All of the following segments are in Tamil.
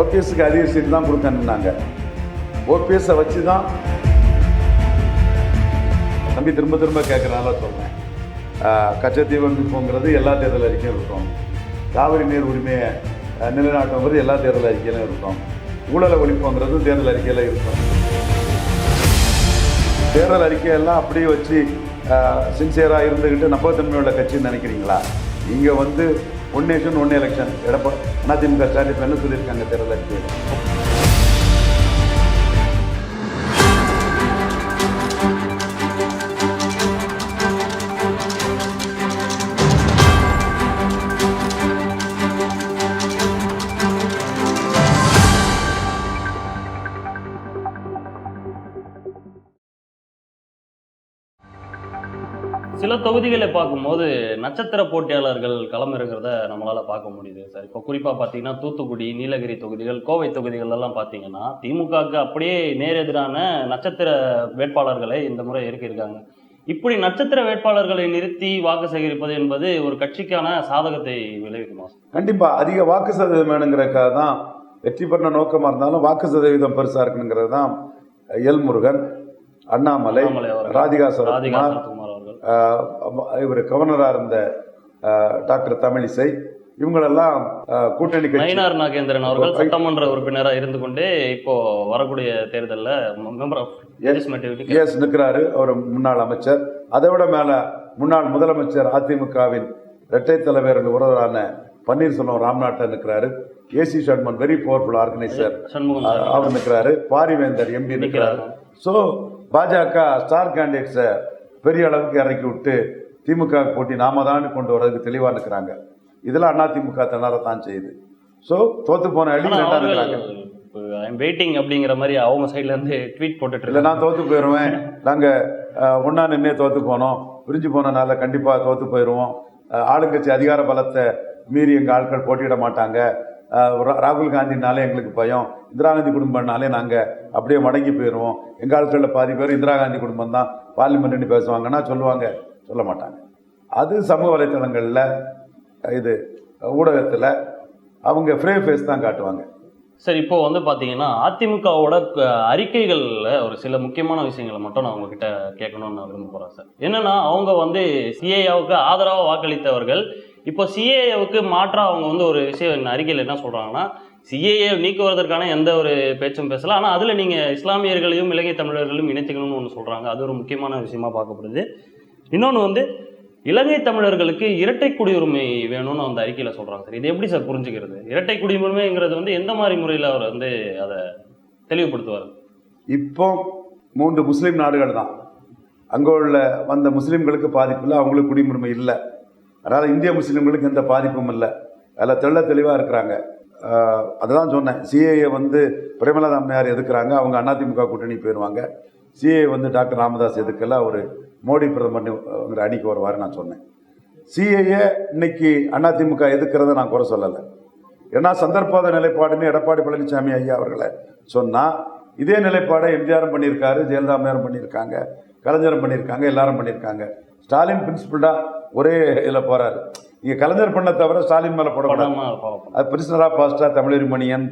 ஓபிஎஸ்க்கு அதிக சீட் தான் கொடுக்கணுன்னாங்க ஓபிஎஸ்ஸை வச்சு தான் தம்பி திரும்ப திரும்ப கேட்குறனால சொல்கிறேன் கச்சத்தீவு போங்கிறது எல்லா தேர்தல் அறிக்கையும் இருக்கும். காவிரி நீர் உரிமையை நிலைநாட்டுங்கிறது எல்லா தேர்தல் அறிக்கையிலும் இருக்கும். ஊழலை ஒழிப்புங்கிறது தேர்தல் அறிக்கையில் இருக்கும். தேர்தல் அறிக்கையெல்லாம் அப்படியே வச்சு சின்சியராக இருந்துக்கிட்டு நம்பகத்தன்மையுள்ள கட்சின்னு நினைக்கிறீங்களா? நீங்கள் வந்து one nation one election Edappa AIADMK Stalin இப்ப என்ன சொல்லியிருக்காங்க தேர்தல் அறிக்கையில் சில தொகுதிகளை பார்க்கும்போது நட்சத்திர போட்டியாளர்கள் களம் இருக்கிறத நம்மளால பார்க்க முடியுது சார். இப்போ குறிப்பா பார்த்தீங்கன்னா தூத்துக்குடி நீலகிரி தொகுதிகள் கோவை தொகுதிகள் எல்லாம் பார்த்தீங்கன்னா திமுகவுக்கு அப்படியே நேரெதிரான நட்சத்திர வேட்பாளர்களை இந்த முறை இறக்கியிருக்காங்க இப்படி நட்சத்திர வேட்பாளர்களை நிறுத்தி வாக்கு சேகரிப்பது என்பது ஒரு கட்சிக்கான சாதகத்தை விளைவிக்குமா சார்? கண்டிப்பாக அதிக வாக்கு சதவீதம் வேணுங்கிறக்காக தான் வெற்றி பெற நோக்கமாக இருந்தாலும் வாக்கு சதவீதம் பெருசாக இருக்குங்கிறது தான் எல் முருகன் அண்ணாமலை ராதிகா ராதிகா சரத்குமார் இவர் கவர்னராக இருந்த டாக்டர் தமிழிசை இவங்களெல்லாம் கூட்டணி நயினார் நாகேந்திரன் அவர்கள் சட்டமன்ற உறுப்பினராக இருந்து கொண்டே இப்போ வரக்கூடிய தேர்தலில் எஸ் நிற்கிறாரு அவர் முன்னாள் அமைச்சர். அதை விட மேலே முன்னாள் முதலமைச்சர் அதிமுகவின் இரட்டை தலைவர் ஒருவரான பன்னீர்செல்வம் ராம்நாட்டை நிற்கிறாரு ஏசி ஷர்மன் வெரி பவர்ஃபுல் ஆர்கனைசர் அவர் நிற்கிறாரு பாரிவேந்தர் எம்பி நிற்கிறாரு ஸோ பாஜக ஸ்டார் கேண்டிடேட்ஸை பெரிய அளவுக்கு இறக்கி விட்டு திமுக போட்டி நாம தான் கொண்டு வர்றதுக்கு தெளிவாக நிற்கிறாங்க இதெல்லாம் அதிமுக திணறத்தான் செய்யுது. ஸோ தோத்து போன அழி ஆனா ரெண்டா அவர்கள் நிற்கிறாங்க ஐம் வெயிட்டிங் அப்படிங்கிற மாதிரி அவங்க சைடுல இருந்து ட்வீட் போட்டுட்டு இல்லை நான் தோத்து போயிடுவேன் நாங்கள் ஒன்றா நின்னே தோத்து போனோம். பிரிஞ்சு போனனால கண்டிப்பாக தோத்து போயிடுவோம் ஆளுங்கட்சி அதிகார பலத்தை மீறி எங்கள் ஆட்கள் போட்டியிட மாட்டாங்க. ராகுல் காந்தினாலே எங்களுக்கு பயம். இந்திரா காந்தி குடும்பம்னாலே நாங்கள் அப்படியே மடங்கி போயிடுவோம் எங்கள் ஆட்களில் பாதி பேர் இந்திரா காந்தி குடும்பம் தான் பார்லிமெண்ட்னு பேசுவாங்கன்னா சொல்லுவாங்க. சொல்ல மாட்டாங்க. அது சமூக வலைத்தளங்களில் இது ஊடகத்தில் அவங்க ஃப்ரே ஃபேஸ் தான் காட்டுவாங்க. சார் இப்போ வந்து பார்த்தீங்கன்னா அதிமுகவோட க- ஒரு சில முக்கியமான விஷயங்களை மட்டும் நான் உங்ககிட்ட கேட்கணும்னு நான் விரும்ப போகிறேன் சார். என்னன்னா அவங்க வந்து சிஏஏவுக்கு ஆதரவாக வாக்களித்தவர்கள் இப்போ சிஏஏவுக்கு மாற்றாக அவங்க வந்து ஒரு விஷயம் இந்த அறிக்கையில் என்ன சொல்கிறாங்கன்னா சிஏஏ நீக்குவதற்கான எந்த ஒரு பேச்சும் பேசல. ஆனால் அதில் நீங்கள் இஸ்லாமியர்களையும் இலங்கை தமிழர்களையும் இணைத்துக்கணும்னு ஒன்று சொல்கிறாங்க அது ஒரு முக்கியமான விஷயமா பார்க்கப்படுது. இன்னொன்று வந்து இலங்கை தமிழர்களுக்கு இரட்டை குடியுரிமை வேணும்னு அந்த அறிக்கையில் சொல்கிறாங்க சார். இது எப்படி சார் புரிஞ்சுக்கிறது? இரட்டை குடியுரிமைங்கிறது வந்து எந்த மாதிரி முறையில் அவர் வந்து அதை தெளிவுபடுத்துவார்? இப்போ மூன்று முஸ்லீம் நாடுகள் தான். அங்கே உள்ள வந்த முஸ்லீம்களுக்கு பாதிப்பு இல்லை அவங்களுக்கு குடியுரிமை இல்லை. அதனால் இந்திய முஸ்லீம்களுக்கு எந்த பாதிப்பும் இல்லை. அதில் தெள்ள தெளிவாக இருக்கிறாங்க. அதுதான் சொன்னேன். சிஏஏ வந்து பிரேமலதா அம்மையார் எதுக்குறாங்க? அவங்க அதிமுக கூட்டணி போயிடுவாங்க. சிஏ வந்து டாக்டர் ராமதாஸ் எதுக்கல? ஒரு மோடி பிரதமர் அணிக்கு வருவார் நான் சொன்னேன். சிஏஏ இன்னைக்கு அதிமுக எதுக்கிறத நான் குறை சொல்லலை. ஏன்னா சந்தர்ப்பாத நிலைப்பாடுன்னு எடப்பாடி பழனிசாமி ஐயா அவர்களை சொன்னால் இதே நிலைப்பாடை எம்ஜிஆரும் பண்ணியிருக்காரு ஜெயலலிதா அம்மையாரும் பண்ணியிருக்காங்க கலைஞரும் பண்ணியிருக்காங்க எல்லாரும் பண்ணியிருக்காங்க. ஸ்டாலின் பிரின்சிபல்டாக ஒரே இதில் போகிறாரு நீங்கள் கலைஞர் பண்ண தவிர ஸ்டாலின் மேலே போடக்கூடாது படமா. அது பிரிசனரா பாஸ்டா தமிழறி மணியன்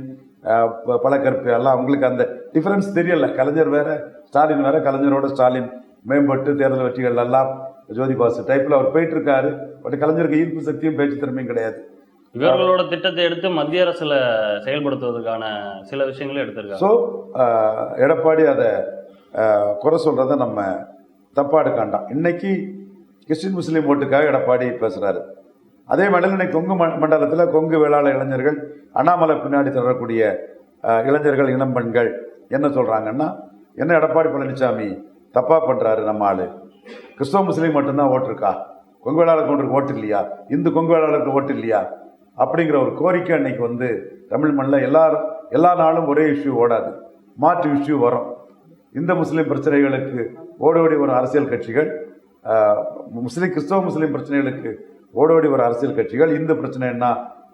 பழக்கற்பு எல்லாம் அவங்களுக்கு அந்த டிஃபரன்ஸ் தெரியல. கலைஞர் வேற ஸ்டாலின் வேற கலைஞரோட ஸ்டாலின். மேம்பட்டு தேர்தல் வெற்றிகள் எல்லாம் ஜோதி பாசு டைப்பில் அவர் போயிட்டு இருக்காரு பட் கலைஞருக்கு ஈர்ப்பு சக்தியும் பேச்சு திறமையும் கிடையாது. இவர்களோட திட்டத்தை எடுத்து மத்திய அரசுல செயல்படுத்துவதற்கான சில விஷயங்களும் எடுத்திருக்காங்க. ஸோ எடப்பாடி அதை குறை சொல்கிறத நம்ம தப்பாக எடுக்காண்டாம் இன்னைக்கு கிறிஸ்டின் முஸ்லீம் ஓட்டுக்காக எடப்பாடி பேசுகிறாரு அதே மண்டலம் கொங்கு ம- மண்டலத்தில் கொங்கு வேளாள இளைஞர்கள் அண்ணாமலை பின்னாடி தொடரக்கூடிய இளைஞர்கள் இளம் பெண்கள் என்ன சொல்கிறாங்கன்னா என்ன எடப்பாடி பழனிசாமி தப்பாக பண்ணுறாரு நம்ம ஆள். கிறிஸ்தவ முஸ்லீம் மட்டும்தான் ஓட்டிருக்கா கொங்கு வேளாளர் கொண்டு ஓட்டு இல்லையா? இந்து கொங்கு வேளாளருக்கு ஓட்டு இல்லையா? அப்படிங்கிற ஒரு கோரிக்கை அன்னைக்கு வந்து தமிழ் மண்ணில் எல்லாரும் எல்லா நாளும் ஒரே இஷ்யூ ஓடாது. மாற்று இஷ்யூ வரும். இந்த முஸ்லீம் பிரச்சனைகளுக்கு ஓடோடி வரும் அரசியல் கட்சிகள். முஸ்லீம் கிறிஸ்தவ முஸ்லீம் பிரச்சனைகளுக்கு ஓடோடி வர அரசியல் கட்சிகள் இந்த பிரச்சனை என்ன?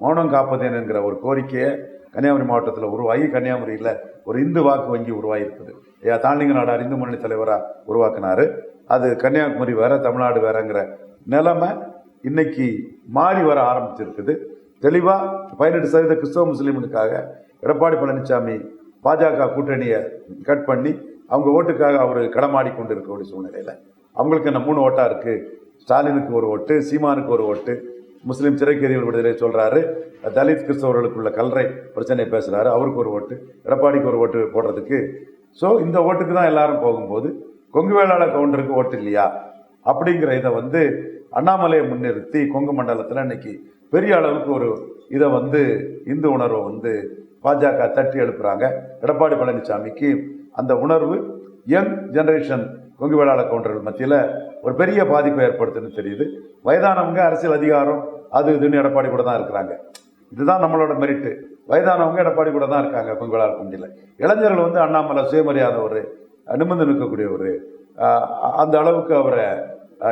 மௌனம் காப்பதேன் என்கிற ஒரு கோரிக்கையை கன்னியாகுமரி மாவட்டத்தில் உருவாகி கன்னியாகுமரியில் ஒரு இந்து வாக்கு வங்கி உருவாகி இருக்குது ஐயா தாண்டிங்க நாடார் இந்து முன்னணி தலைவராக உருவாக்குனாரு. அது கன்னியாகுமரி வேற தமிழ்நாடு வேறங்கிற நிலைமை இன்னைக்கு மாறி வர ஆரம்பிச்சிருக்குது. தெளிவாக பதினெட்டு சதவீத கிறிஸ்தவ முஸ்லீம்களுக்காக எடப்பாடி பழனிசாமி பாஜக கூட்டணியை கட் பண்ணி அவங்க ஓட்டுக்காக அவர் களமாடி கொண்டு இருக்கக்கூடிய சூழ்நிலையில். அவங்களுக்கு என்ன மூணு ஓட்டாக இருக்குது ஸ்டாலினுக்கு ஒரு ஓட்டு சீமானுக்கு ஒரு ஓட்டு முஸ்லீம் சிறைக்கைதிகள் விடுதலை சொல்கிறாரு தலித் கிறிஸ்தவர்களுக்குள்ள கல்றை பிரச்சனை பேசுகிறாரு அவருக்கு ஒரு ஓட்டு எடப்பாடிக்கு ஒரு ஓட்டு போடுறதுக்கு. ஸோ இந்த ஓட்டுக்கு தான் எல்லாரும் போகும்போது கொங்கு வேளாளர் கவுண்டருக்கு ஓட்டு இல்லையா? அப்படிங்கிற இதை வந்து அண்ணாமலையை முன்னிறுத்தி கொங்கு மண்டலத்தில் இன்னைக்கு பெரிய அளவுக்கு ஒரு இதை வந்து இந்து உணர்வை வந்து பாஜக தட்டி எழுப்புறாங்க. எடப்பாடி பழனிசாமிக்கு அந்த உணர்வு யங் ஜெனரேஷன் கொங்கு வேளாள கவுண்டர்கள் மத்தியில் ஒரு பெரிய பாதிப்பை ஏற்படுத்துன்னு தெரியுது. வயதானவங்க அரசியல் அதிகாரம் அது இதுன்னு எடப்பாடி கூட தான் இருக்கிறாங்க. இதுதான் நம்மளோட மெரிட்டு வயதானவங்க எடப்பாடி கூட தான் இருக்காங்க கொங்கு வேளாள கவுண்டியில் இளைஞர்கள் வந்து அண்ணாமலை சுயமரியாதை ஒரு நிமிர்ந்து நிற்கக்கூடிய ஒரு அந்த அளவுக்கு அவரை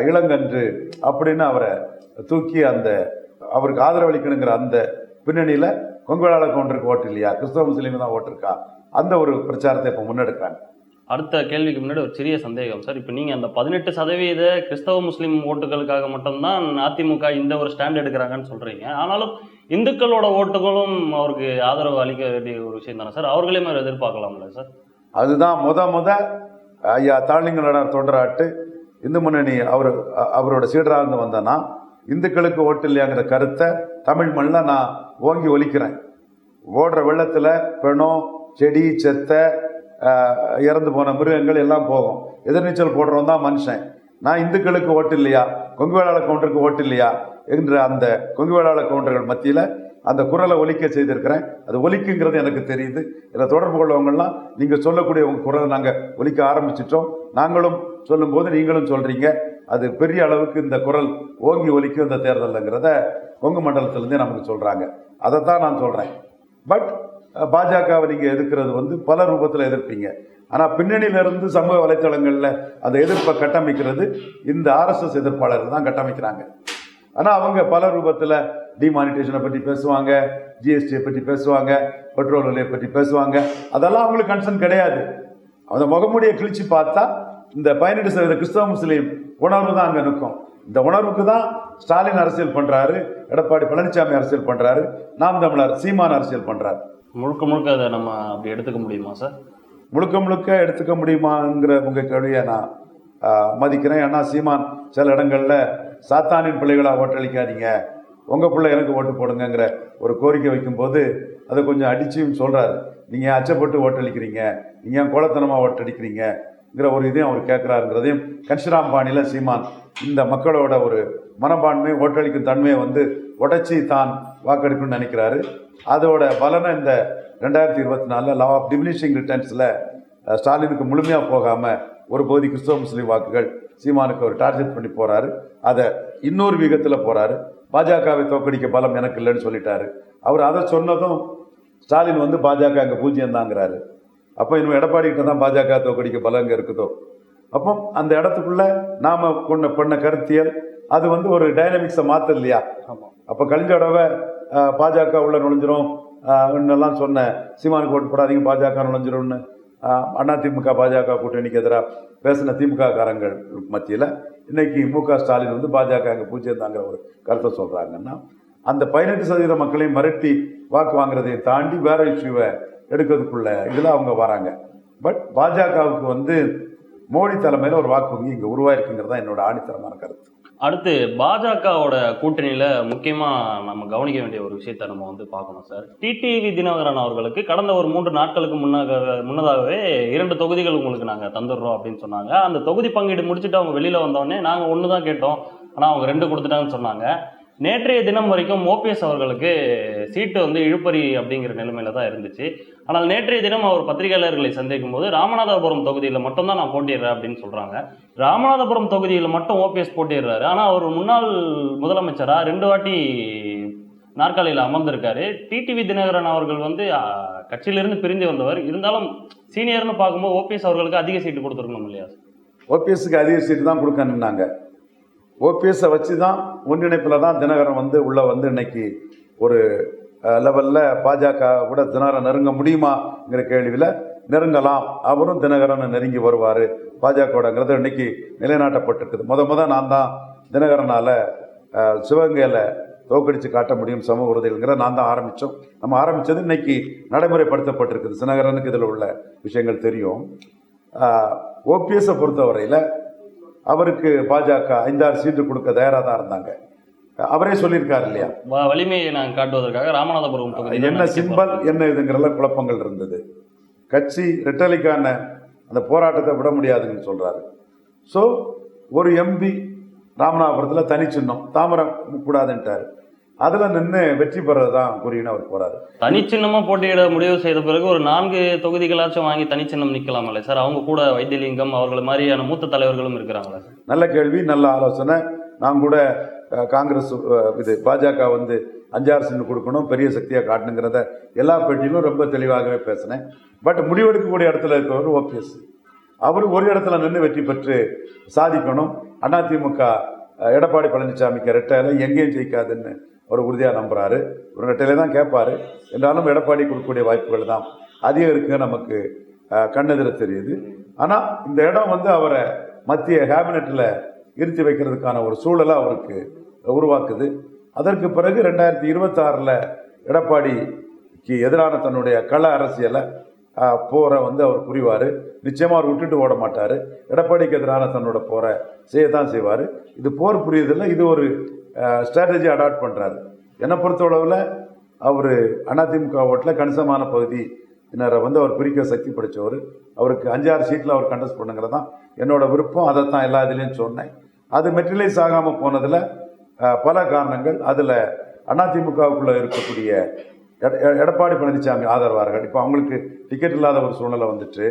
இளங்கன்று அப்படின்னு அவரை தூக்கி அந்த அவருக்கு ஆதரவளிக்கணுங்கிற அந்த பின்னணியில் கொங்கு வேளாள கவுண்டருக்கு ஓட்டு இல்லையா? கிறிஸ்தவ முஸ்லீம் தான் ஓட்டு இருக்கா அந்த ஒரு பிரச்சாரத்தை இப்போ முன்னெடுக்கிறாங்க. அடுத்த கேள்விக்கு முன்னாடி ஒரு சிறிய சந்தேகம். சார் இப்போ நீங்கள் அந்த பதினெட்டு சதவீத கிறிஸ்தவ முஸ்லீம் ஓட்டுகளுக்காக மட்டும்தான் அதிமுக இந்த ஒரு ஸ்டாண்ட் எடுக்கிறாங்கன்னு சொல்கிறீங்க ஆனாலும் இந்துக்களோட ஓட்டுகளும் அவருக்கு ஆதரவு அளிக்க வேண்டிய ஒரு விஷயம் தானே சார்? அவர்களையும் அவர் எதிர்பார்க்கலாம்ல சார்? அதுதான் முத முத ஐயா தாளிங்கலோட தொண்டராட்டு இந்து முன்னணி அவர் அவரோட சீடராக இருந்து வந்தேன்னா இந்துக்களுக்கு ஓட்டு இல்லையாங்கிற கருத்தை தமிழ் மண்ணில் நான் ஓங்கி ஒலிக்கிறேன். ஓடுற வெள்ளத்தில் பெணம் செடி செத்தை இறந்து போன மிருகங்கள் எல்லாம் போகும். எதிர்நீச்சல் போடுறவன் தான் மனுஷன். நான் இந்துக்களுக்கு ஓட்டு இல்லையா? கொங்கு வேளாள கவுண்டருக்கு ஓட்டு இல்லையா? என்ற அந்த கொங்கு வேளாள கவுண்டர்கள் மத்தியில் அந்த குரலை ஒலிக்க செய்திருக்கிறேன். அது ஒலிக்குங்கிறது எனக்கு தெரியுது. இதில் தொடர்பு கொள்ளவங்கள்லாம் நீங்கள் சொல்லக்கூடிய உங்கள் குரலை நாங்கள் ஒலிக்க ஆரம்பிச்சிட்டோம். நாங்களும் சொல்லும்போது நீங்களும் சொல்கிறீங்க அது பெரிய அளவுக்கு இந்த குரல் ஓங்கி ஒலிக்கும் இந்த தேர்தலுங்கிறத கொங்கு மண்டலத்திலேருந்தே நமக்கு சொல்கிறாங்க அதைத்தான் நான் சொல்கிறேன் பட் பாஜகவை நீங்கள் எதிர்க்கிறது வந்து பல ரூபத்தில் எதிர்ப்பீங்க. ஆனால் பின்னணியிலிருந்து சமூக வலைத்தளங்களில் அந்த எதிர்ப்பை கட்டமைக்கிறது இந்த ஆர்எஸ்எஸ் எதிர்ப்பாளர்கள் தான் கட்டமைக்கிறாங்க. ஆனால் அவங்க பல ரூபத்தில் டிமானிட்டேஷனை பற்றி பேசுவாங்க ஜிஎஸ்டியை பற்றி பேசுவாங்க பெட்ரோல் விலையை பற்றி பேசுவாங்க. அதெல்லாம் அவங்களுக்கு கன்சர்ன் கிடையாது. அந்த முகமூடியை கிழிச்சு பார்த்தா இந்த பதினெட்டு சதவீத கிறிஸ்தவ முஸ்லீம் உணர்வு தான் அங்கே நிற்கும் இந்த உணர்வுக்கு தான் ஸ்டாலின் அரசியல் பண்ணுறாரு எடப்பாடி பழனிசாமி அரசியல் பண்ணுறாரு நாம் தமிழர் சீமான் அரசியல் பண்ணுறாரு முழுக்க முழுக்க அதை நம்ம அப்படி எடுத்துக்க முடியுமா சார்? முழுக்க முழுக்க எடுத்துக்க முடியுமாங்கிற உங்கள் கேள்வியை நான் மதிக்கிறேன். ஏன்னா சீமான் சில இடங்களில் சாத்தானின் பிள்ளைகளாக ஓட்டளிக்காதீங்க உங்கள் பிள்ளை எனக்கு ஓட்டு போடுங்கங்கிற ஒரு கோரிக்கை வைக்கும்போது அதை கொஞ்சம் அடிச்சும் சொல்கிறாரு நீங்கள் அச்சப்பட்டு ஓட்டளிக்கிறீங்க நீங்கள் ஏன் கோலத்தனமாக ங்கிற ஒரு இதையும் அவர் கேட்குறாருங்கிறதையும் கன்சிராம் பாணியில் சீமான் இந்த மக்களோட ஒரு மனப்பான்மை ஓட்டளிக்கும் தன்மையை வந்து உடைச்சி தான் வாக்கெடுக்கணும்னு நினைக்கிறாரு. அதோட பலனை இந்த ரெண்டாயிரத்தி இருபத்தி நாலில் லா ஆஃப் டிமினிஷிங் ரிட்டர்ன்ஸில் ஸ்டாலினுக்கு முழுமையாக போகாமல் ஒரு பகுதி கிறிஸ்தவ முஸ்லீம் வாக்குகள் சீமானுக்கு ஒரு டார்கெட் பண்ணி போகிறாரு அதை இன்னொரு விகத்தில் போகிறாரு பாஜகவை தோக்கடிக்க பலம் எனக்கு இல்லைன்னு சொல்லிட்டாரு. அவர் அதை சொன்னதும் ஸ்டாலின் வந்து பாஜக அங்கே பூஜ்ஜியம் தாங்கிறாரு அப்போ இன்னும் எடப்பாடி கிட்ட தான் பாஜக தோக்கடிக்க பலம் அங்கே இருக்குதோ? அப்போ அந்த இடத்துக்குள்ள நாம கொண்ட பண்ண கருத்தியல் அது வந்து ஒரு டைனமிக்ஸை மாற்ற இல்லையா அப்போ கழிஞ்ச தடவை பாஜக உள்ள நுழைஞ்சிரும். இன்னெல்லாம் சொன்னேன் சீமானுக்கு ஓட்டு போடாதீங்க பாஜக நுழைஞ்சிரும்னு. திமுக பாஜக கூட்டணிக்கு எதிராக பேசின திமுக காரங்கள் மத்தியில் இன்னைக்கு மு க ஸ்டாலின் வந்து பாஜக அங்கே பூஜ்ஜியம் தாங்கிற ஒரு கருத்தை சொல்கிறாங்கன்னா அந்த பதினெட்டு சதவீத மக்களையும் மிரட்டி வாக்கு வாங்குறதை தாண்டி வேற இஷ்யூவை எடுக்கிறதுக்குள்ள இதில் அவங்க வராங்க. பட் பாஜகவுக்கு வந்து மோடி தலைமையில் ஒரு வாக்கு வங்கி இங்கே உருவாயிருக்குங்கிறது தான் என்னோட ஆணித்தரமான கருத்து. அடுத்து பாஜகவோட கூட்டணியில் முக்கியமாக நம்ம கவனிக்க வேண்டிய ஒரு விஷயத்த நம்ம வந்து பார்க்கணும் சார். டிடிவி தினகரன் அவர்களுக்கு கடந்த ஒரு மூன்று நாட்களுக்கு முன்னாக முன்னதாகவே இரண்டு தொகுதிகள் உங்களுக்கு நாங்கள் தந்துடுறோம் அப்படின்னு சொன்னாங்க. அந்த தொகுதி பங்கீடு முடிச்சுட்டு அவங்க வெளியில் வந்தோடனே நாங்கள் ஒன்று தான் கேட்டோம். ஆனால் அவங்க ரெண்டு கொடுத்துட்டாங்கன்னு சொன்னாங்க. நேற்றைய தினம் வரைக்கும் ஓபிஎஸ் அவர்களுக்கு சீட்டு வந்து இழுப்பறி அப்படிங்கிற நிலைமையில தான் இருந்துச்சு. ஆனால் நேற்றைய தினம் அவர் பத்திரிகையாளர்களை சந்திக்கும் போது ராமநாதபுரம் தொகுதியில் மட்டும்தான் நான் போட்டிடுறேன் அப்படின்னு சொல்கிறாங்க ராமநாதபுரம் தொகுதியில் மட்டும் ஓபிஎஸ் போட்டிடுறாரு ஆனால் அவர் முன்னாள் முதலமைச்சராக ரெண்டு வாட்டி நாற்காலியில் அமர்ந்திருக்காரு. டிடிவி தினகரன் அவர்கள் வந்து கட்சியிலிருந்து பிரிந்து வந்தவர். இருந்தாலும் சீனியர்னு பார்க்கும்போது ஓபிஎஸ் அவர்களுக்கு அதிக சீட்டு கொடுத்துருக்கணும் இல்லையா? ஓபிஎஸ்க்கு அதிக சீட்டு தான் கொடுக்கணுன்னாங்க ஓபிஎஸ்ஸை வச்சு தான் ஒன்றிணைப்பில் தான் தினகரன் வந்து உள்ளே வந்து இன்னைக்கு ஒரு லெவலில் பாஜக கூட தினகரன் நெருங்க முடியுமாங்கிற கேள்வியில் நெருங்கலாம். அவரும் தினகரன் நெருங்கி வருவார். பாஜகவோடங்கிறது இன்னைக்கு நிலைநாட்டப்பட்டிருக்குது. முத முத நான் தான் தினகரனால் சிவகங்கையில் தோக்கடித்து காட்ட முடியும் சமூக உறுதிகள்ங்கிற நான் தான் ஆரம்பித்தோம் நம்ம ஆரம்பித்தது இன்னைக்கு நடைமுறைப்படுத்தப்பட்டிருக்குது. தினகரனுக்கு இதில் உள்ள விஷயங்கள் தெரியும். ஓபிஎஸை பொறுத்தவரையில் அவருக்கு பாஜக ஐந்தாறு சீட்டு கொடுக்க தயாராக தான் இருந்தாங்க. அவரே சொல்லியிருக்காரு இல்லையா? வலிமையை நான் காட்டுவதற்காக ராமநாதபுரம் என்ன சிம்பல் என்ன இதுங்கிறல குழப்பங்கள் இருந்தது. கட்சி ரெட்டலிக்கான அந்த போராட்டத்தை விட முடியாதுன்னு சொல்றாரு. ஸோ ஒரு எம்பி ராமநாதபுரத்தில் தனி சின்னம் தாமரம் கூடாதுன்ட்டாரு. அதில் நின்று வெற்றி பெறது தான் குறின்னு அவர் போறாரு. தனிச்சின்னமா போட்டியிட முடிவு செய்த பிறகு ஒரு நான்கு தொகுதிகளாச்சும் வாங்கி தனிச்சின்னம் நிக்கலாமல்ல சார்? அவங்க கூட வைத்தியலிங்கம் அவர்கள் மாதிரியான மூத்த தலைவர்களும் இருக்கிறாங்களா நல்ல கேள்வி நல்ல ஆலோசனை. நான் கூட காங்கிரஸ் இது பாஜக வந்து அஞ்சாறு சின்ன கொடுக்கணும் பெரிய சக்தியாக காட்டணுங்கிறத எல்லா பேட்டியிலும் ரொம்ப தெளிவாகவே பேசினேன். பட் முடிவெடுக்கக்கூடிய இடத்துல இருக்கிறவர் ஓபிஎஸ். அவர் ஒரு இடத்துல நின்று வெற்றி பெற்று சாதிக்கணும். அதிமுக எடப்பாடி பழனிசாமிக்கு ரெட்டையில எங்கேயும் ஜெயிக்காதுன்னு அவர் உறுதியாக நம்புகிறாரு ஒரு தான் கேட்பார். என்றாலும் எடப்பாடி கொடுக்கக்கூடிய வாய்ப்புகள் தான் அதிகம் இருக்கு நமக்கு அஹ், கண்ணெதிர தெரியுது. ஆனால் இந்த இடம் வந்து அவரை மத்திய கேபினெட்டில் இருத்தி வைக்கிறதுக்கான ஒரு சூழலை அவருக்கு உருவாக்குது. அதற்கு பிறகு ரெண்டாயிரத்தி இருபத்தாறில் எடப்பாடிக்கு எதிரான தன்னுடைய கள அரசியலை போரை வந்து அவர் புரிவார். நிச்சயமாக அவர் விட்டுட்டு ஓட மாட்டார். எடப்பாடிக்கு எதிரான தன்னோட போரை செய்யத்தான் செய்வார். இது போர் புரியுதில்ல இது ஒரு ஸ்ட்ராட்டஜி அடாப்ட் பண்ணுறாரு என்னை பொறுத்தளவில் அவர் அதிமுக ஓட்டில் கணிசமான பகுதி இன்னரை வந்து அவர் பிரிக்க சக்தி படித்தவர் அவருக்கு அஞ்சாறு சீட்டில் அவர் கண்டஸ்ட் பண்ணுங்கிறது தான் என்னோட விருப்பம். அதை தான் எல்லா இதுலேயும் சொன்னேன். அது மெட்ரிலைஸ் ஆகாமல் போனதில் பல காரணங்கள். அதில் அதிமுகவுக்குள்ளே இருக்கக்கூடிய எடப்பாடி பழனிசாமி ஆதரவார்கள். இப்போ அவங்களுக்கு டிக்கெட் இல்லாத ஒரு சூழ்நிலை வந்துட்டு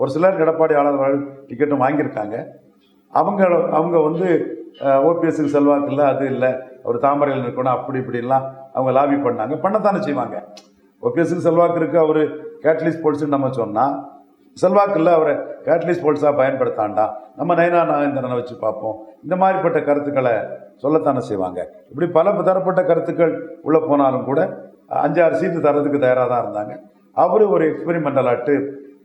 ஒரு சிலர் எடப்பாடி ஆதரவாளர்கள் டிக்கெட்டும் வாங்கியிருக்காங்க. அவங்க அவங்க வந்து ஓபிஎஸ்க்கு செல்வாக்கு இல்லை அது இல்லை. அவர் தாமரையில் நிற்கணும் அப்படி இப்படிலாம் அவங்க லாபி பண்ணாங்க. பண்ணத்தானே செய்வாங்க. ஓபிஎஸ்க்கு செல்வாக்கு இருக்கு அவர் கேட்லிஸ் போல்ஸ்ன்னு நம்ம சொன்னால் செல்வாக்கு இல்லை அவரை கேட்லிஸ் போல்ஸாக பயன்படுத்தாண்டா. நம்ம நயனா நாகேந்திரனை வச்சு பார்ப்போம். இந்த மாதிரிப்பட்ட கருத்துக்களை சொல்லத்தானே செய்வாங்க. இப்படி பல தரப்பட்ட கருத்துக்கள் உள்ளே போனாலும் கூட அஞ்சாறு சீட்டு தரதுக்கு தயாராக தான் இருந்தாங்க. அவர் ஒரு எக்ஸ்பெரிமெண்டல் ஆட்டு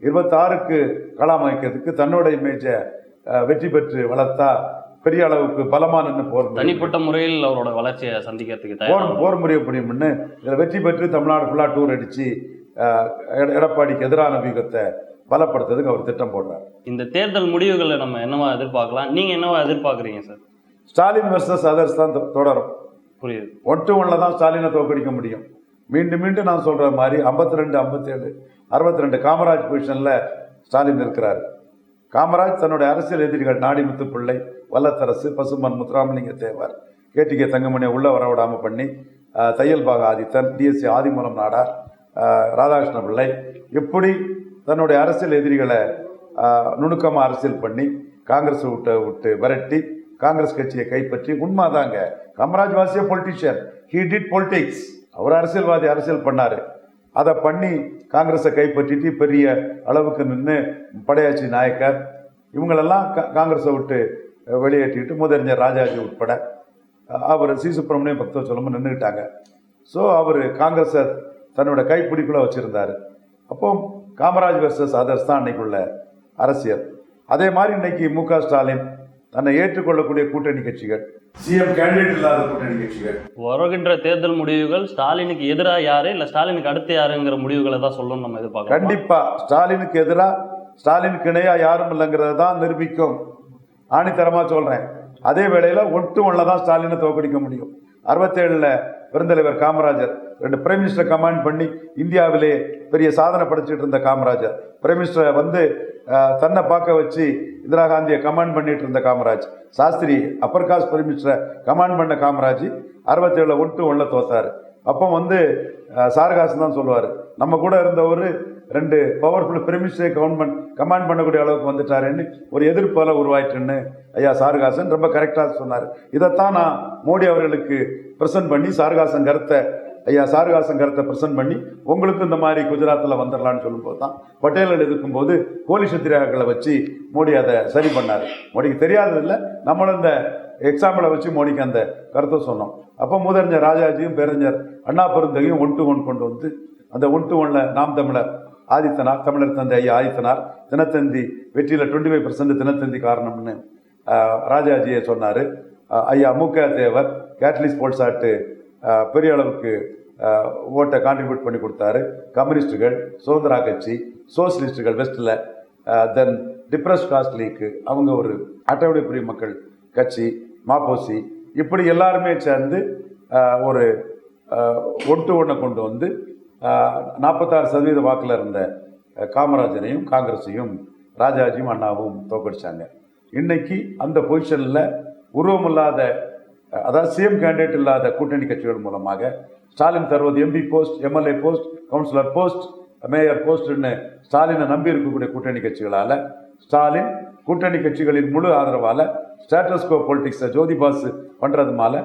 இருபத்தாறுக்கு களம் அமைக்கிறதுக்கு தன்னோட இமேஜை வெற்றி பெற்று வளர்த்தா பெரிய அளவுக்கு பலமா நின்று போர். தனிப்பட்ட முறையில் அவரோட வளர்ச்சியை சந்திக்கிறதுக்கு போர் போர் முறைய முடியும்னு இதில் வெற்றி பெற்று தமிழ்நாடு ஃபுல்லாக டூர் அடித்து எடப்பாடிக்கு எதிரான வியூகத்தை பலப்படுத்துறதுக்கு அவர் திட்டம் போடுறார். இந்த தேர்தல் முடிவுகளை நம்ம என்னவா எதிர்பார்க்கலாம்? நீங்க என்னவா எதிர்பார்க்குறீங்க சார்? ஸ்டாலின் வர்சஸ் அதர்ஸ் தான் தொடரும். புரியுது. ஒன் டு ஒன்ல தான் ஸ்டாலினை தோற்கடிக்க முடியும். மீண்டும் மீண்டும் நான் சொல்கிற மாதிரி 52 ரெண்டு ஐம்பத்தேழு அறுபத்தி ரெண்டு காமராஜ் பொசிஷனில் ஸ்டாலின் இருக்கிறார் காமராஜ் தன்னுடைய அரசியல் எதிரிகள் நாடிமுத்து பிள்ளை வல்லத்தரசு பசுமன் முத்துராமலிங்க தேவர் கேடிகே தங்கமணியை உள்ள வரவிடாமல் பண்ணி தையல்பாக தையல் பாக ஆதித்தன் டிஎஸ்சி ஆதிமூலம் நாடார் ராதாகிருஷ்ண பிள்ளை இப்படி தன்னுடைய அரசியல் எதிரிகளை நுணுக்கமாக அரசியல் பண்ணி காங்கிரஸ் விட்டு விட்டு விரட்டி காங்கிரஸ் கட்சியை கைப்பற்றி உண்மைதாங்க. Kamaraj was a politician he did politics அவர் அரசியல்வாதி அரசியல் பண்ணார். அதை பண்ணி காங்கிரஸை கைப்பற்றிட்டு பெரிய அளவுக்கு நின்று படையாச்சி நாயக்கர். இவங்களெல்லாம் காங்கிரஸை விட்டு வெளியேற்றிட்டு முதறிஞர் ராஜாஜி உட்பட அவர் சி. சுப்பிரமணியம் பக்தர் சொல்லாமல் நின்றுக்கிட்டாங்க. ஸோ அவர் காங்கிரஸை தன்னோட கைப்பிடிக்குள்ளே வச்சுருந்தாரு. அப்போ காமராஜ் வர்சஸ் அதர்ஸ் தான் அன்னைக்குள்ள அரசியல். அதே மாதிரி இன்னைக்கு மு க ஸ்டாலின் தன்னை ஏற்றுக்கொள்ளக்கூடிய கூட்டணி கட்சிகள். சிஎம் கேண்டிடேட் இல்லாத கூட்டணி கட்சிகள். வருகின்ற தேர்தல் முடிவுகள் ஸ்டாலினுக்கு எதிராக யாரு இல்ல ஸ்டாலினுக்கு அடுத்து யாருங்கிற முடிவுகளை தான் சொல்லணும் நம்ம எதிர்பார்க்கலாம் கண்டிப்பா ஸ்டாலினுக்கு எதிராக ஸ்டாலினுக்கு இணையா யாரும் இல்லைங்கிறத தான் நிரூபிக்கும். ஆணித்தரமா சொல்றேன். அதே வேளையில ஒட்டு ஒன்ல தான் ஸ்டாலினை தோற்கடிக்க முடியும். அறுபத்தேழில் பெருந்தலைவர் காமராஜர் ரெண்டு பிரைம் மினிஸ்டர் கமாண்ட் பண்ணி இந்தியாவிலே பெரிய சாதனை படைச்சிட்டு இருந்த காமராஜர். பிரைம் மினிஸ்டரை வந்து தன்னை பார்க்க வச்சு இந்திரா காந்தியை கமாண்ட் பண்ணிட்டு இருந்த Kamaraj. Shastri upper caste prime மினிஸ்டரை command பண்ண காமராஜ் அறுபத்தேழில் ஒட்டு ஒன்றில் தோத்தார். அப்போ வந்து சாரகாசன் தான் சொல்லுவார் நம்ம கூட இருந்தவர் ரெண்டு பவர்ஃபுல் பிரமிஷை கவர்மெண்ட் கமாண்ட் பண்ணக்கூடிய அளவுக்கு வந்துட்டாருன்னு ஒரு எதிர்ப்பால உருவாயிட்டுன்னு ஐயா சாருகாசன் ரொம்ப கரெக்டாக சொன்னார். இதைத்தான் நான் மோடி அவர்களுக்கு ப்ரெசென்ட் பண்ணி சாருகாசன் கருத்தை ஐயா சாருகாசன் கருத்தை ப்ரெசென்ட் பண்ணி உங்களுக்கும் இந்த மாதிரி குஜராத்தில் வந்துடலான்னு சொல்லும்போது தான் பட்டேலில் இருக்கும்போது போலி சத்திரியாக்களை வச்சு மோடி அதை சரி பண்ணார். மோடிக்கு தெரியாததில்ல நம்மளும் இந்த எக்ஸாம்பிளை வச்சு மோடிக்கு அந்த கருத்தை சொன்னோம். அப்போ முதறிஞர் ராஜாஜியும் பேரறிஞர் அண்ணா பெருந்தகையும் ஒன் டு ஒன் கொண்டு வந்து அந்த ஒன் டு ஒன்ல நாம் தமிழர் ஆதித்தனார் தமிழர் தந்தை ஐயா ஆதித்தனார் தினத்தந்தி வெற்றியில் டுவெண்ட்டி ஃபைவ் பர்சன்ட் தினத்தந்தி காரணம்னு ராஜாஜியை சொன்னார். ஐயா மூக்க தேவர் கேட்லிஸ் போல்சாட்டு பெரிய அளவுக்கு ஓட்டை கான்ட்ரிபியூட் பண்ணி கொடுத்தாரு. கம்யூனிஸ்டுகள் சுதந்திரா கட்சி சோசியலிஸ்டுகள் வெஸ்டில் தென் டிப்ரஸ் காஸ்ட் லீக்கு அவங்க ஒரு அட்டவணை பிரிவு மக்கள் கட்சி மாப்போசி இப்படி எல்லாருமே சேர்ந்து ஒரு ஒட்டு ஒன்றை கொண்டு வந்து நாற்பத்தாறு சதவீத வாக்கில் இருந்த காமராஜரையும் காங்கிரஸையும் ராஜாஜியும் அண்ணாவும் தோக்கடிச்சாங்க இன்னைக்கு அந்த பொசிஷனில் உருவமில்லாத அதாவது சிஎம் கேண்டிடேட் இல்லாத கூட்டணி கட்சிகள் மூலமாக ஸ்டாலின் தருவது MP post MLA post councillor post mayor போஸ்ட்னு ஸ்டாலினை நம்பி இருக்கக்கூடிய கூட்டணி கட்சிகளால் ஸ்டாலின் கூட்டணி கட்சிகளின் முழு ஆதரவால் ஸ்டேட்டஸ்கோ பொலிட்டிக்ஸை ஜோதி பாஸ் பண்ணுறதுனால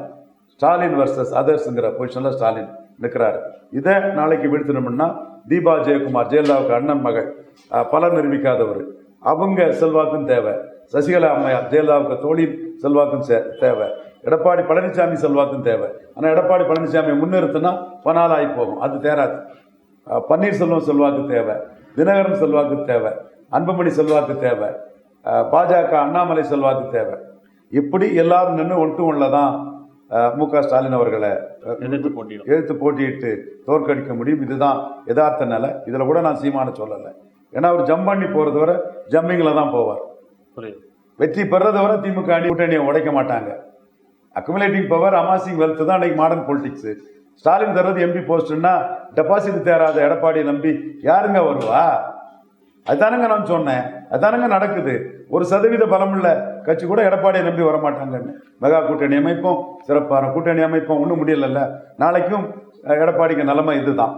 ஸ்டாலின் வர்சஸ் அதர்ஸுங்கிற பொசிஷனில் ஸ்டாலின் நிற்கிறாரு. இதை நாளைக்கு வீழ்த்தணும்னா தீபா ஜெயக்குமார் ஜெயலலிதாவுக்கு அண்ணன் மகள் அஹ், பலர் நிரூபிக்காதவர். அவங்க செல்வாக்கும் தேவை. சசிகலா அம்மையார் ஜெயலலிதாவுக்கு தோழின் செல்வாக்கும் தேவை. எடப்பாடி பழனிசாமி செல்வாக்கும் தேவை. ஆனால் எடப்பாடி பழனிசாமி முன்னிறுத்தினா பனாலாகி போகும். அது தேராது. பன்னீர்செல்வம் செல்வாக்கு தேவை. தினகரன் செல்வாக்கு தேவை. அன்புமணி செல்வாக்கு தேவை. பாஜக அண்ணாமலை செல்வாக்கு தேவை. இப்படி எல்லாரும் நின்று ஒன்று ஒன்றில் தான் மு க ஸ்டாலின் அவர்களை எதிர்த்து போட்டியிடும். எழுத்து போட்டியிட்டு தோற்கடிக்க முடியும். இதுதான் யதார்த்த நிலை. இதில் கூட நான் சீமான சொல்லலை. ஏன்னா அவர் ஜம்ப் பண்ணி போகிறது வரை ஜம்மிங்கில் தான் போவார். புரியுது. வெற்றி பெறதை வரை திமுக அணி கூட்டணியை உடைக்க மாட்டாங்க. அக்குமுலேட்டிங் பவர் அமாசிங் வெல்த் தான் இன்னைக்கு மாடர்ன் பொலிட்டிக்ஸ் ஸ்டாலின் தர்றது எம்பி போஸ்ட்னா டெபாசிட் தேராத எடப்பாடியை நம்பி யாருங்க வருவா? அதுதானங்க நான் சொன்னேன். அதுதானங்க நடக்குது. ஒரு சதவீத பலமுள்ள கட்சி கூட எடப்பாடியை நம்பி வர மாட்டாங்கன்னு மெகா கூட்டணி அமைப்போம் சிறப்பான கூட்டணி அமைப்போம் ஒன்றும் முடியலல்ல. நாளைக்கும் எடப்பாடிங்க எடப்பாடிக்கு நிலைமை இதுதான்.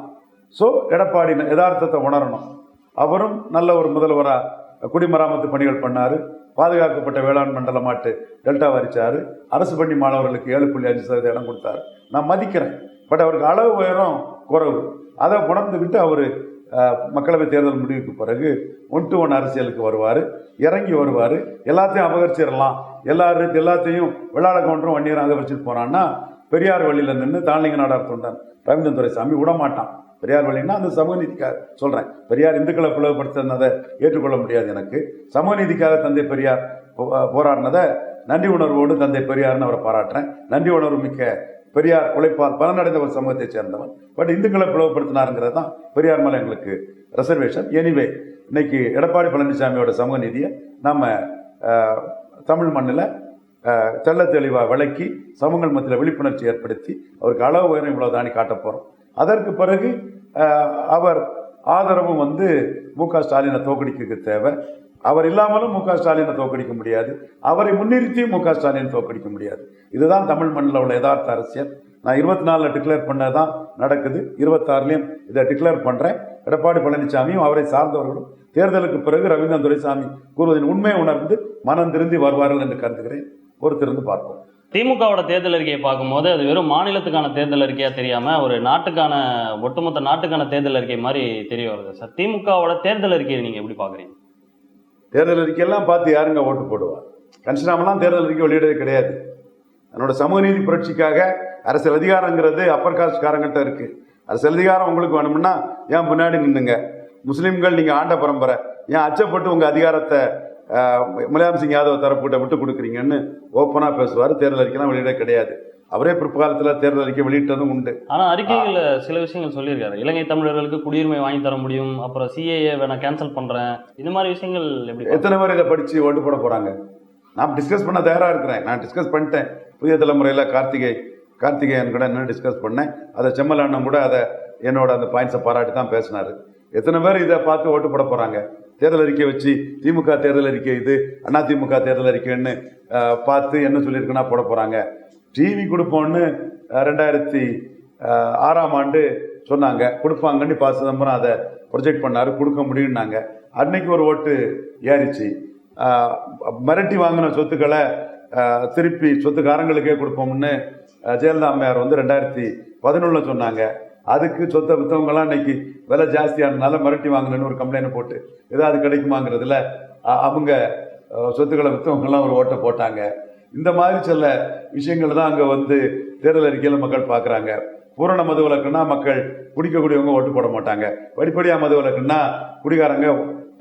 ஸோ எடப்பாடி யதார்த்தத்தை உணரணும். அவரும் நல்ல ஒரு முதல்வராக குடிமராமத்து பணிகள் பண்ணார். பாதுகாக்கப்பட்ட வேளாண் மண்டலமாட்டு டெல்டா வரிச்சார். அரசு பள்ளி மாணவர்களுக்கு ஏழு புள்ளி அஞ்சு சதவீதம் இடம் கொடுத்தாரு. நான் மதிக்கிறேன். பட் அவருக்கு அளவு உயரம் குறவு. அதை உணர்ந்துக்கிட்டு அவர் மக்களவை தேர்தல் முடிவுக்கு பிறகு ஒன் டு ஒன் அரசியலுக்கு வருவார் இறங்கி வருவார் எல்லாத்தையும் அபகரிச்சிடலாம். எல்லாரு எல்லாத்தையும் விளையாட கவுண்டரும் வன்னியரும் அகபரிச்சுட்டு போனான்னா பெரியார் வழியில் நின்று தாளிங்க நாடார் தொண்டன் ரவீந்திரன் துரைசாமி விடமாட்டான். பெரியார் வழின்னா அந்த சமூக நீதிக்காக சொல்கிறேன் பெரியார் இந்துக்களை பிளவுபடுத்தினதை ஏற்றுக்கொள்ள முடியாது எனக்கு. சமூக நீதிக்காக தந்தை பெரியார் போ- போராடினதை நன்றி உணர்வோடு தந்தை பெரியார்னு அவரை பாராட்டுறேன். நன்றி உணர்வு மிக்க பெரியார் உழைப்பால் பலனடைந்த ஒரு சமூகத்தைச் சேர்ந்தவன். பட் இந்துக்களை பிளவுபடுத்தினாருங்கிறது தான் பெரியார் மேலே எங்களுக்கு ரிசர்வேஷன் எனிவே இன்னைக்கு எடப்பாடி பழனிசாமியோட சமூக நிதியை நம்ம தமிழ் மண்ணில் தெள்ள தெளிவாக விளக்கி சமூகங்கள் மத்தியில் விழிப்புணர்ச்சி ஏற்படுத்தி அவருக்கு அளவு உயரம் இவ்வளோ தாண்டி காட்ட போகிறோம் அதற்கு பிறகு அவர் ஆதரவும் வந்து மு க ஸ்டாலினை தோக்கடிக்க தேவை. அவர் இல்லாமலும் மு க ஸ்டாலினை தோக்கடிக்க முடியாது. அவரை முன்னிறுத்தியும் மு க ஸ்டாலினை தோக்கடிக்க முடியாது. இதுதான் தமிழ் மண்ணில் உள்ள யதார்த்த அரசியல். நான் இருபத்தி நாலில் டிக்ளேர் பண்ணதான் நடக்குது. இருபத்தாறுலையும் இதை டிக்ளேர் பண்ணுறேன் எடப்பாடி பழனிசாமியும் அவரை சார்ந்தவர்களும் தேர்தலுக்கு பிறகு ரவீந்திரன் துரைசாமி கூறுவதின் உண்மையை உணர்ந்து மனம் திருந்தி வருவார்கள் என்று கருதுகிறேன். பொறுத்திருந்து பார்ப்போம். திமுகவோட தேர்தல் அறிக்கையை பார்க்கும்போது அது வெறும் மாநிலத்துக்கான தேர்தல் அறிக்கையா தெரியாம ஒரு நாட்டுக்கான ஒட்டுமொத்த நாட்டுக்கான தேர்தல் அறிக்கை மாதிரி தெரிய வருது. சார் திமுகவோட தேர்தல் அறிக்கையை நீங்க எப்படி பாக்குறீங்க தேர்தல் அறிக்கையெல்லாம் பார்த்து யாருங்க ஓட்டு போடுவா கன்சிடாமெல்லாம் தேர்தல் அறிக்கை வெளியிடவே கிடையாது. என்னோட சமூக நீதி புரட்சிக்காக அரசியல் அதிகாரங்கிறது அப்பர் காஸ்ட்காரங்கிட்ட இருக்கு. அரசியல் அதிகாரம் உங்களுக்கு வேணும்னா ஏன் பின்னாடி நின்னுங்க? முஸ்லீம்கள் நீங்கள் ஆண்ட பரம்பரை. ஏன் அச்சப்பட்டு உங்கள் அதிகாரத்தை முலாயம் சிங் யாதவ் தரப்புகிட்ட விட்டு கொடுக்குறீங்கன்னு ஓப்பனாக பேசுவார். தேர்தல் அறிக்கைலாம் வெளியிட கிடையாது. அவரே பிற்காலத்தில் தேர்தல் அறிக்கை வெளியிட்டதும் உண்டு. ஆனா அறிக்கைகள்ல சில விஷயங்கள் சொல்லியிருக்காரு. இலங்கை தமிழர்களுக்கு குடியுரிமை வாங்கி தர முடியும் அப்புறம் சிஏஏ வேணா கேன்சல் பண்றேன். இது மாதிரி விஷயங்கள் எப்படி? எத்தனை பேர் இதை படித்து ஓட்டு போட போகிறாங்க நான் டிஸ்கஸ் பண்ண தயாராக இருக்கிறேன். நான் டிஸ்கஸ் பண்ணிட்டேன். புதிய தலைமுறையில் கார்த்திகை கார்த்திகேயன் கூட என்ன டிஸ்கஸ் பண்ணேன். அதை செம்மல் அண்ணன் கூட அதை என்னோட அந்த பாயிண்ட்ஸை பாராட்டி தான் பேசினார். எத்தனை பேர் இதை பார்த்து ஓட்டு போட போகிறாங்க தேர்தல் அறிக்கை வச்சு திமுக தேர்தல் அறிக்கை இது அண்ணா திமுக தேர்தல் அறிக்கைன்னு பார்த்து என்ன சொல்லியிருக்குன்னா போட போகிறாங்க டிவி கொடுப்போம்னு ரெண்டாயிரத்தி ஆறாம் ஆண்டு சொன்னாங்க. கொடுப்பாங்கன்னு பா சிதம்பரம் அதை ப்ரொஜெக்ட் பண்ணார். கொடுக்க முடியும்னாங்க. அன்னைக்கு ஒரு ஓட்டு ஏறிச்சு. மிரட்டி வாங்கின சொத்துக்களை திருப்பி சொத்துக்காரங்களுக்கே கொடுப்போம்னு ஜெயலலிதா அம்மையார் வந்து ரெண்டாயிரத்தி பதினொன்றில் சொன்னாங்க. அதுக்கு சொத்தை விற்றவங்கலாம் இன்னைக்கு விலை ஜாஸ்தியானதுனால மிரட்டி வாங்கலன்னு ஒரு கம்ப்ளைண்ட் போட்டு ஏதாவது கிடைக்குமாங்கிறதுல அவங்க சொத்துக்களை விற்றவங்கலாம் ஒரு ஓட்டை போட்டாங்க. இந்த மாதிரி சில விஷயங்கள் தான் அங்கே வந்து தேர்தல் அறிக்கையில் மக்கள் பார்க்குறாங்க. பூரண மது விலக்குன்னா மக்கள் குடிக்கக்கூடியவங்க ஓட்டு போட மாட்டாங்க. படிப்படியாக மது விலக்குன்னா குடிகாரங்க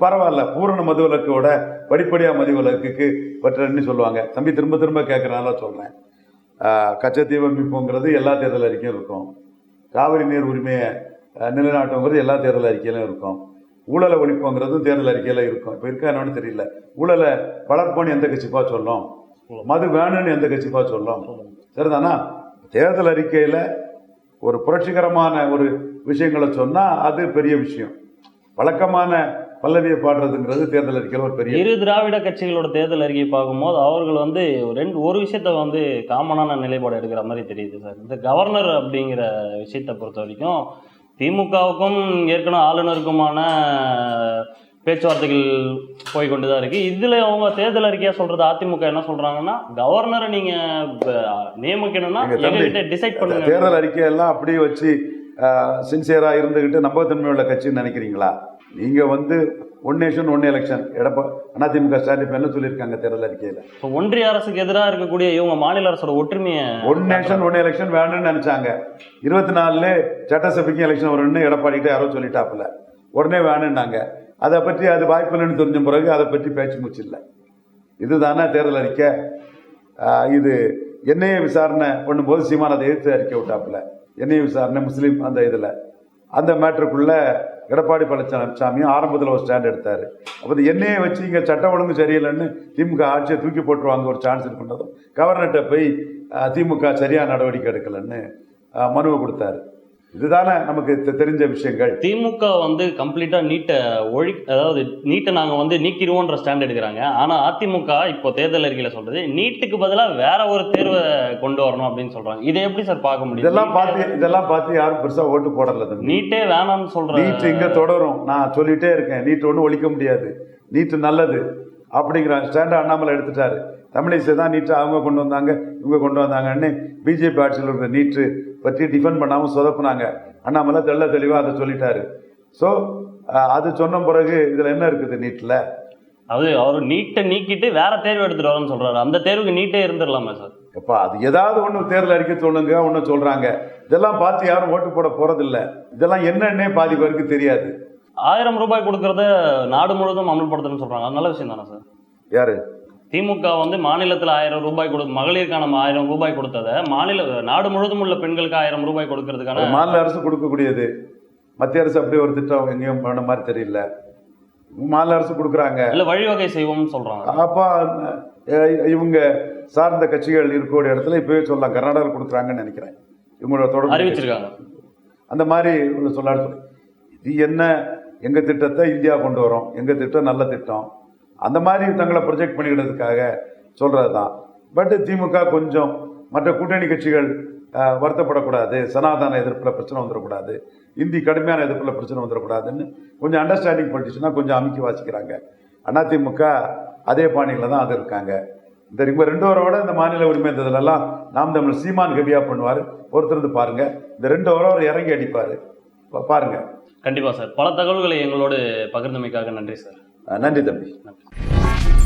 பரவாயில்ல பூரண மது விலக்கோட படிப்படியாக மது விலக்குக்கு பற்றன்னு சொல்லுவாங்க. தம்பி திரும்ப திரும்ப கேட்குறனால சொல்கிறேன் ஆஹ், மீட்புங்கிறது எல்லா தேர்தல் அறிக்கையும் இருக்கும். காவிரி நீர் உரிமையை நிலைநாட்டுங்கிறது எல்லா தேர்தல் அறிக்கையிலும் இருக்கும். ஊழலை ஒழிப்புங்கிறதும் தேர்தல் அறிக்கையில் இருக்கும். இப்போ இருக்கா என்னன்னு தெரியல. ஊழலை வளர்ப்போன்னு எந்த கட்சிப்பா சொல்லும்? மது வேணும்னு எந்த கட்சிப்பா சொல்லும்? சரிதானா? தேர்தல் அறிக்கையில் ஒரு புரட்சிகரமான ஒரு விஷயங்களை சொன்னால் அது பெரிய விஷயம். வழக்கமான பல்லவியை பாடுறதுங்கிறது தேர்தல் அறிக்கையில் ஒரு பெரிய இரு திராவிட கட்சிகளோட தேர்தல் அறிக்கை பார்க்கும்போது அவர்கள் வந்து ரெண்டு ஒரு விஷயத்த வந்து காமனான நிலைப்பாடு எடுக்கிற மாதிரி தெரியுது சார். இந்த கவர்னர் அப்படிங்கிற விஷயத்தை பொறுத்த வரைக்கும் திமுகவுக்கும் ஏற்கனவே ஆளுநருக்குமான பேச்சுவார்த்தைகள் போய் கொண்டு தான் இருக்கு. இதுல அவங்க தேர்தல் அறிக்கையா சொல்றது அதிமுக என்ன சொல்றாங்கன்னா கவர்னரை நீங்க ப- நியமிக்கணும்னா எங்ககிட்ட டிசைட் பண்ணுங்க. தேர்தல் அறிக்கையெல்லாம் அப்படியே வச்சு சின்சியராக இருந்துக்கிட்டு நம்பகத்தன்மை உள்ள கட்சின்னு நினைக்கிறீங்களா? நீங்கள் வந்து one nation one election Edappa AIADMK Stalin என்ன சொல்லியிருக்காங்க தேர்தல் அறிக்கையில். இப்ப ஒன்றிய அரசுக்கு எதிராக இருக்கக்கூடிய இவங்க மாநில அரசோட ஒற்றுமையை ஒன் நேஷன் ஒன் எலெக்ஷன் வேணும்னு நினைச்சாங்க. இருபத்தி நாலுல சட்டசபைக்கு எலெக்ஷன் வரும்னு எடப்பாடிக்கிட்ட யாரோ சொல்லிட்டாப்புல. உடனே வேணும்னாங்க. அதை பற்றி அது வாய்ப்பு இல்லைன்னு தெரிஞ்ச பிறகு அதை பற்றி பேச்சு மூச்சு இல்லை. இதுதானே தேர்தல் அறிக்கை. இது என்ஐஏ விசாரணை பண்ணும்போது சீமான் அதை எதிர்த்து அறிக்கை விட்டாப்புல. என்ஐஏ விசாரணை முஸ்லீம் அந்த இதில். அந்த மேட்ருக்குள்ளே எடப்பாடி பழனிசாமியும் ஆரம்பத்தில் ஒரு ஸ்டாண்ட் எடுத்தார். அப்போ என்னையை வச்சு இங்கே சட்டம் ஒழுங்கு சரியில்லைன்னு திமுக ஆட்சியை தூக்கி போட்டுருவாங்க ஒரு சான்ஸ் இருக்குன்றதும் கவர்னர்கிட்ட போய் திமுக சரியான நடவடிக்கை எடுக்கலைன்னு மனுவை கொடுத்தாரு. இதுதானே நமக்கு தெரிஞ்ச விஷயங்கள். திமுக வந்து கம்ப்ளீட்டா நீட்டை ஒழி அதாவது நீட்டை நாங்க வந்து நீக்கிடுவோன்ற ஸ்டாண்ட் எடுக்கிறாங்க. ஆனா அதிமுக இப்போ தேர்தல் அறிக்கையில சொல்றது நீட்டுக்கு பதிலா வேற ஒரு தேர்வை கொண்டு வரணும் அப்படின்னு சொல்றாங்க. இதை எப்படி சார் பார்க்க முடியும்? இதெல்லாம் பார்த்து இதெல்லாம் பார்த்து யாரும் பெருசாக ஓட்டு போடல நீட்டே வேணாம்னு சொல்ற நீட் இங்கே தொடரும். நான் சொல்லிட்டே இருக்கேன். நீட் ஒன்றும் ஒழிக்க முடியாது. நீட்டு நல்லது அப்படிங்கிற ஸ்டாண்டை அண்ணாமலை எடுத்துட்டாரு. தமிழிசை தான் நீட்டை அவங்க கொண்டு வந்தாங்க இவங்க கொண்டு வந்தாங்கன்னு பிஜேபி ஆட்சியில் இருக்கிற நீட்டு பற்றி டிஃபெண்ட் பண்ணாமல் சொதப்புனாங்க. அண்ணாமலை தெள்ள தெளிவாக அதை சொல்லிட்டாரு. ஸோ அது சொன்ன பிறகு இதில் என்ன இருக்குது நீட்டில் அது அவர் நீட்டை நீக்கிட்டு வேற தேர்வு எடுத்துட்டு வரேன்னு சொல்றாரு. அந்த தேர்வுக்கு நீட்டே இருந்துடலாமா சார்? அப்பா அது ஏதாவது ஒன்று தேர்தல் அறிக்கை சொல்லுங்க ஒன்று சொல்கிறாங்க இதெல்லாம் பார்த்து யாரும் ஓட்டு போட போகிறதில்ல இதெல்லாம் என்னன்னே பாதி பேருக்கு தெரியாது. ஆயிரம் ரூபாய் கொடுக்கறத நாடு முழுவதும் அமல்படுத்தணும்னு சொல்றாங்க. நல்ல விஷயம் தானே சார்? யாரு? திமுக வந்து மாநிலத்தில் ஆயிரம் ரூபாய் கொடு மகளிருக்கான ஆயிரம் ரூபாய் கொடுத்ததை மாநில நாடு முழுவதும் உள்ள பெண்களுக்கு ஆயிரம் ரூபாய் கொடுக்கறதுக்கான மாநில அரசு கொடுக்கக்கூடியது. மத்திய அரசு அப்படி ஒரு திட்டம் எங்கேயும் பண்ண மாதிரி தெரியல. மாநில அரசு கொடுக்குறாங்க. இல்ல வழிவகை செய்வோம்னு சொல்றாங்க. அப்போ இவங்க சார்ந்த கட்சிகள் இருக்கக்கூடிய இடத்துல இப்பவே சொல்லலாம் கர்நாடகாவில் கொடுக்குறாங்கன்னு நினைக்கிறேன். இவங்களோட தொடர்பு அறிவிச்சிருக்காங்க. அந்த மாதிரி சொல்லாரு இது என்ன எங்கள் திட்டத்தை இந்தியா கொண்டு வரோம்? எங்கள் திட்டம் நல்ல திட்டம்? அந்த மாதிரி தங்களை ப்ரொஜெக்ட் பண்ணிக்கிறதுக்காக சொல்கிறது தான் பட் திமுக கொஞ்சம் மற்ற கூட்டணி கட்சிகள் வருத்தப்படக்கூடாது சனாதன எதிர்ப்பில் பிரச்சனை வந்துடக்கூடாது இந்தி கடுமையான எதிர்ப்பில் பிரச்சனை வந்துடக்கூடாதுன்னு கொஞ்சம் அண்டர்ஸ்டாண்டிங் பண்ணிச்சுன்னா கொஞ்சம் அமுக்கி வாசிக்கிறாங்க. அதிமுக அதே பாணியில் தான் அது இருக்காங்க. இந்த இவங்க ரெண்டு வரோட இந்த மாநில உரிமை இந்த நாம் தமிழ் சீமான் கவியாக பண்ணுவார். ஒருத்தருந்து பாருங்கள் இந்த ரெண்டு வரோட அவர் இறங்கி அடிப்பார். பாருங்கள் கண்டிப்பாக சார். பல தகவல்களை எங்களோடு பகிர்ந்தமைக்காக நன்றி சார். நன்றி தம்பி. நன்றி